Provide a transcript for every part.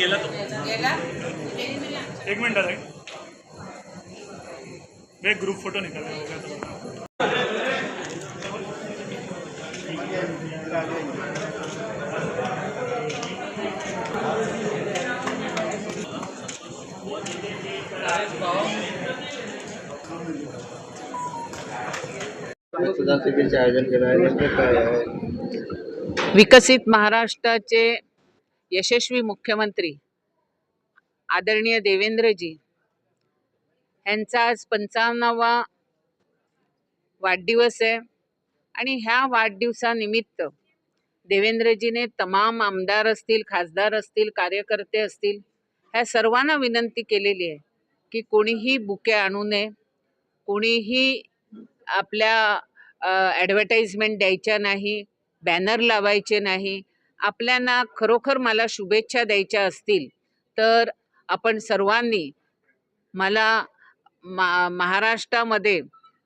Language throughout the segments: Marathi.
गेला तो. गेला? एक मिनिट आहे मैं ग्रुप फोटो निकाल. रक्तदान शिबिरचे आयोजन केलं आहे. नेमकं काय आहे? विकसित महाराष्ट्राचे यशस्वी मुख्यमंत्री आदरणीय देवेंद्रजी यांचा आज पंचावन्नावा वाढदिवस आहे. आणि ह्या वाढदिवसानिमित्त देवेंद्रजीने तमाम आमदार असतील खासदार असतील कार्यकर्ते असतील ह्या सर्वांना विनंती केलेली आहे की कोणीही बुके आणू नये कोणीही आपल्या ॲडव्हर्टाईजमेंट द्यायच्या नाही बॅनर लावायचे नाही आपल्याला खरोखर मला शुभेच्छा द्यायच्या असतील तर आपण सर्वांनी मला मा महाराष्ट्रामध्ये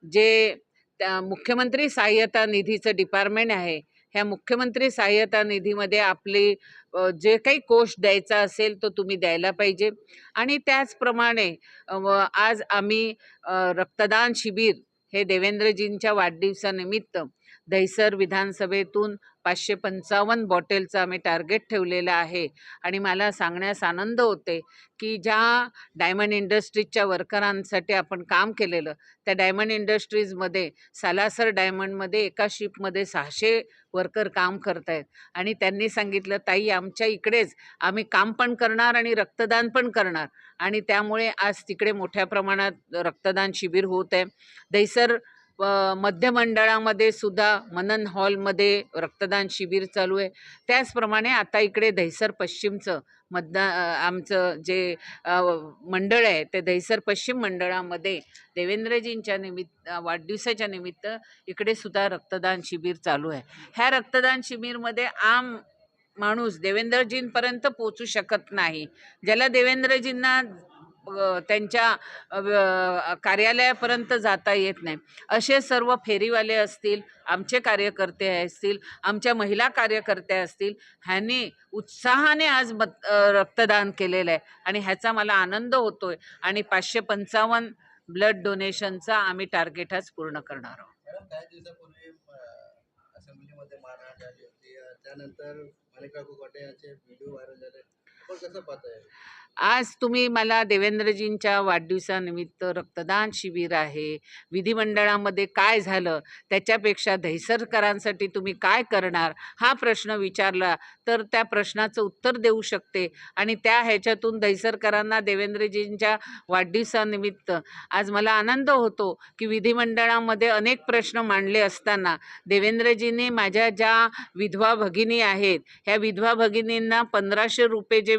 जे त्या मुख्यमंत्री सहाय्यता निधीचं डिपार्टमेंट आहे ह्या मुख्यमंत्री सहाय्यता निधीमध्ये आपली जे काही कोष द्यायचा असेल तो तुम्ही द्यायला पाहिजे. आणि त्याचप्रमाणे व आज आम्ही रक्तदान शिबिर हे देवेंद्रजींच्या वाढदिवसानिमित्त दहिसर विधानसभेतून पाचशे पंचावन्न बॉटेलचं आम्ही टार्गेट ठेवलेलं आहे. आणि मला सांगण्यास आनंद होते की ज्या डायमंड इंडस्ट्रीजच्या वर्करांसाठी आपण काम केलेलं त्या डायमंड इंडस्ट्रीजमध्ये सालासर डायमंडमध्ये एका शिपमध्ये सहाशे वर्कर काम करत आहेत आणि त्यांनी सांगितलं ताई आमच्या इकडेच आम्ही काम पण करणार आणि रक्तदान पण करणार. आणि त्यामुळे आज तिकडे मोठ्या प्रमाणात रक्तदान शिबिर होत आहे. दहिसर अ, मध्यमंडळामध्ये सुद्धा मनन हॉलमध्ये रक्तदान शिबिर चालू आहे. त्याचप्रमाणे आता इकडे दहिसर पश्चिमचं मतदा आमचं जे मंडळ आहे ते दहिसर पश्चिम मंडळामध्ये देवेंद्रजींच्या निमित्त वाढदिवसाच्या निमित्त इकडे सुद्धा रक्तदान शिबिर चालू आहे. ह्या रक्तदान शिबिरमध्ये आम माणूस देवेंद्रजींपर्यंत पोचू शकत नाही. ज्याला देवेंद्रजींना त्यांच्या कार्यालयापर्यंत जाता येत नाही. असे सर्व फेरीवाले असतील आमचे कार्यकर्ते असतील आमच्या महिला कार्यकर्त्या असतील ह्यांनी उत्साहाने आज मत रक्तदान केलेलं आहे. आणि ह्याचा मला आनंद होतो आहे आणि पाचशे पंचावन्न ब्लड डोनेशनचा आम्ही टार्गेट आज पूर्ण करणार आहोत. त्यानंतर व्हिडिओ व्हायरल झाले. कसं पाहताय? आज तुम्ही मला देवेंद्रजींच्या वाढदिवसानिमित्त रक्तदान शिबिर आहे. विधिमंडळामध्ये काय झालं? त्याच्यापेक्षा दहिसरकरांसाठी तुम्ही काय करणार? हा प्रश्न विचारला तर त्या प्रश्नाचं उत्तर देऊ शकते. आणि त्या ह्याच्यातून दहिसरकरांना देवेंद्रजींच्या वाढदिवसानिमित्त आज मला आनंद होतो की विधिमंडळामध्ये अनेक प्रश्न मांडले असताना देवेंद्रजींनी माझ्या ज्या विधवा भगिनी आहेत ह्या विधवा भगिनींना पंधराशे रुपये जे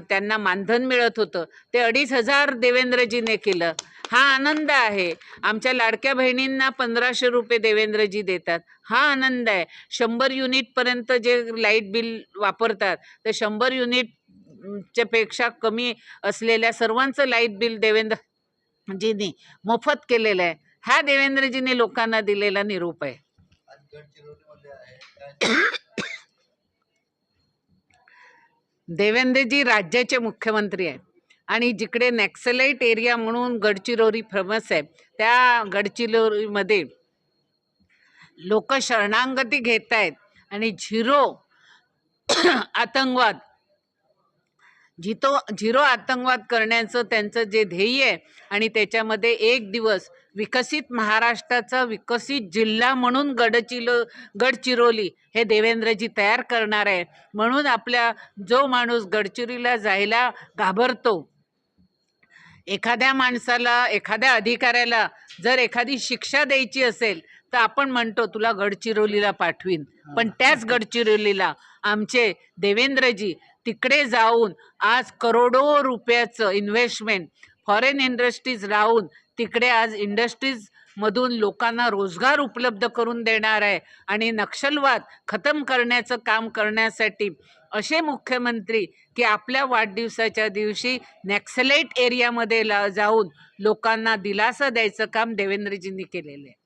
त्यांना मान मानधन मिळत होतं. ते अडीच हजार देवेंद्रजीने केलं. हा आनंद आहे. आमच्या लाडक्या बहिणींना पंधराशे रुपये देवेंद्रजी देतात. हा आनंद आहे. शंभर युनिटपर्यंत जे लाइट बिल वापरतात तर शंभर युनिटच्या पेक्षा कमी असलेल्या सर्वांचं लाइट बिल देवेंद्रजींनी मोफत केलेलं आहे. हा देवेंद्रजीने लोकांना दिलेला निरोप आहे आज गडचिरोलीमध्ये आहे काय देवेंद्रजी राज्याचे मुख्यमंत्री आहेत. आणि जिकडे नॅक्सलाईट एरिया म्हणून गडचिरोली फेमस आहे त्या गडचिरोलीमध्ये लोक शरणांगती घेत आहेत आणि झिरो आतंकवाद झितो झिरो आतंकवाद करण्याचं त्यांचं जे ध्येय आहे आणि त्याच्यामध्ये एक दिवस विकसित महाराष्ट्राचा विकसित जिल्हा म्हणून गडचिलो गडचिरोली हे देवेंद्रजी तयार करणार आहे. म्हणून आपल्या जो माणूस गडचिरोलीला जायला घाबरतो एखाद्या माणसाला एखाद्या अधिकाऱ्याला जर एखादी शिक्षा द्यायची असेल तर आपण म्हणतो तुला गडचिरोलीला पाठवीन. पण त्याच गडचिरोलीला आमचे देवेंद्रजी तिकडे जाऊन आज करोडो रुपयाचं इन्व्हेस्टमेंट फॉरेन इंडस्ट्रीज राहून तिकडे आज इंडस्ट्रीज मधून लोकांना रोजगार उपलब्ध करून देणार आहे. आणि नक्षलवाद खतम करण्याचं काम करण्यासाठी असे मुख्यमंत्री की आपल्या वाढदिवसाच्या दिवशी नॅक्सलेट एरियामध्ये ला जाऊन लोकांना दिलासा द्यायचं काम देवेंद्रजींनी केलेलं आहे.